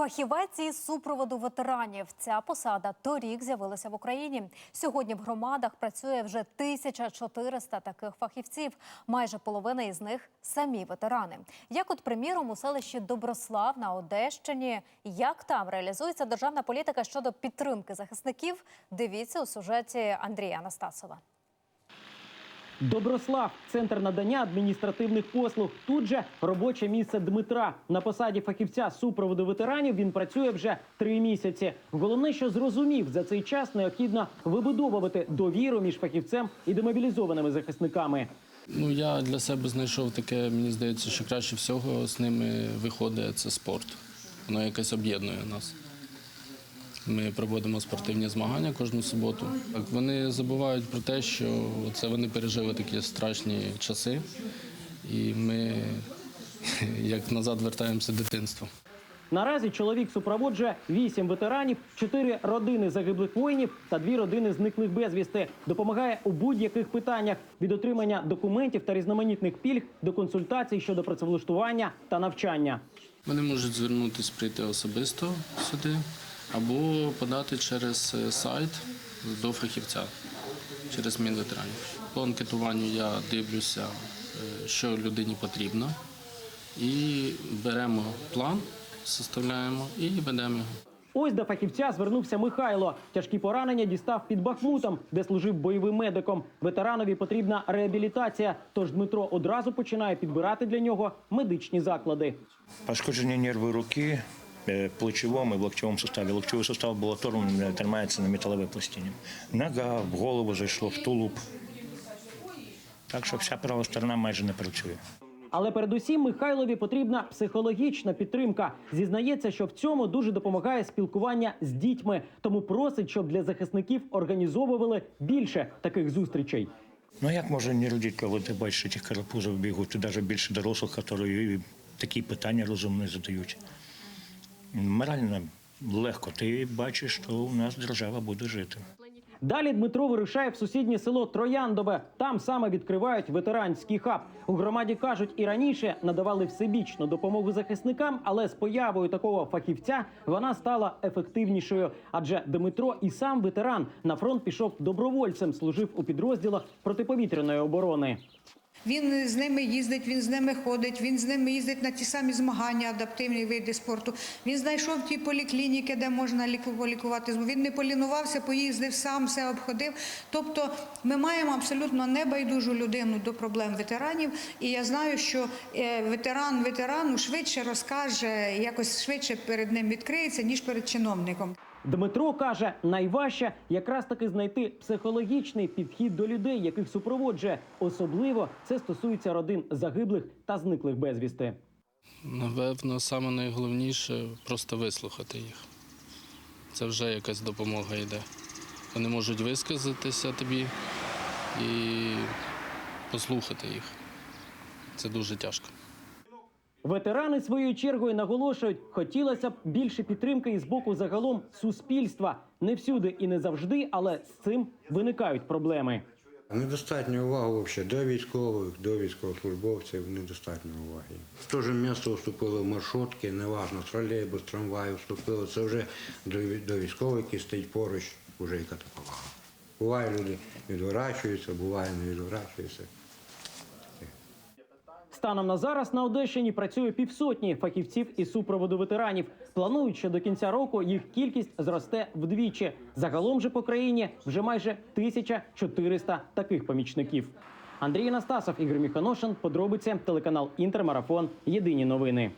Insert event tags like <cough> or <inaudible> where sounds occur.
Фахівець із супроводу ветеранів. Ця посада торік з'явилася в Україні. Сьогодні в громадах працює вже 1400 таких фахівців. Майже половина із них самі ветерани. Як, от, приміром, у селищі Доброслав на Одещині, як там реалізується державна політика щодо підтримки захисників? Дивіться у сюжеті Андрія Анастасова. Доброслав центр надання адміністративних послуг. Тут же робоче місце Дмитра. На посаді фахівця супроводу ветеранів він працює вже три місяці. Головне, що зрозумів, за цей час необхідно вибудовувати довіру між фахівцем і демобілізованими захисниками. Ну, я для себе знайшов таке, мені здається, що краще всього з ними виходить це спорт. Воно якось об'єднує нас. Ми проводимо спортивні змагання кожну суботу. Вони забувають про те, що це вони пережили такі страшні часи, і ми <laughs> як назад вертаємося в дитинство. Наразі чоловік супроводжує вісім ветеранів, чотири родини загиблих воїнів та дві родини зниклих безвісти. Допомагає у будь-яких питаннях від отримання документів та різноманітних пільг до консультацій щодо працевлаштування та навчання. Вони можуть звернутися, прийти особисто сюди або подати через е, сайт до фахівця, через Мінветеранів. По анкетуванню я дивлюся, е, що людині потрібно, і беремо план, составляємо і ведемо його. Ось до фахівця звернувся Михайло. Тяжкі поранення дістав під Бахмутом, де служив бойовим медиком. Ветеранові потрібна реабілітація. Тож Дмитро одразу починає підбирати для нього медичні заклади. Пошкодження нерви руки, плечовому і в локтєвому суставі. Локтєвий сустав було оторваний, тримається на металевій пластині. Нога в голову зайшло, в тулуб. Так що вся права сторона майже не працює. Але передусім Михайлові потрібна психологічна підтримка. Зізнається, що в цьому дуже допомагає спілкування з дітьми. Тому просить, щоб для захисників організовували більше таких зустрічей. Ну як може не родити, коли ти бачиш, ті карапузів бігають, і навіть більше дорослих, які такі питання розумні задають. Морально легко. Ти бачиш, що у нас держава буде жити. Далі Дмитро вирушає в сусіднє село Трояндове. Там саме відкривають ветеранський хаб. У громаді кажуть, і раніше надавали всебічну допомогу захисникам, але з появою такого фахівця вона стала ефективнішою. Адже Дмитро і сам ветеран на фронт пішов добровольцем, служив у підрозділах протиповітряної оборони. Він з ними їздить, він з ними ходить, він з ними їздить на ті самі змагання, адаптивні види спорту. Він знайшов ті поліклініки, де можна ліку- полікувати. Він не полінувався, поїздив сам, все обходив. Тобто ми маємо абсолютно небайдужу людину до проблем ветеранів. І я знаю, що е, ветеран ветерану швидше розкаже, якось швидше перед ним відкриється, ніж перед чиновником. Дмитро каже, найважче якраз таки знайти психологічний підхід до людей, яких супроводжує. Особливо це стосується родин загиблих та зниклих безвісти. Напевно, саме найголовніше просто вислухати їх. Це вже якась допомога йде. Вони можуть висказатися тобі і послухати їх. Це дуже тяжко. Ветерани своєю чергою наголошують, хотілося б більше підтримки із боку загалом суспільства. Не всюди і не завжди, але з цим виникають проблеми. Недостатньо уваги взагалі до військових, до військовослужбовців недостатньо уваги. В те ж місто вступили маршрутки, неважно, тролейбус, трамвай вступили. Це вже до, військових, які стоять поруч, вже яка то повага. Буває, люди відворачуються, буває, не відворачуються. Станом на зараз на Одещині працює півсотні фахівців із супроводу ветеранів. Планують, що до кінця року їх кількість зросте вдвічі. Загалом же по країні вже майже 1400 таких помічників. Андрій Настасов Ігор Міханошин, подробиці, телеканал Інтермарафон. Єдині новини.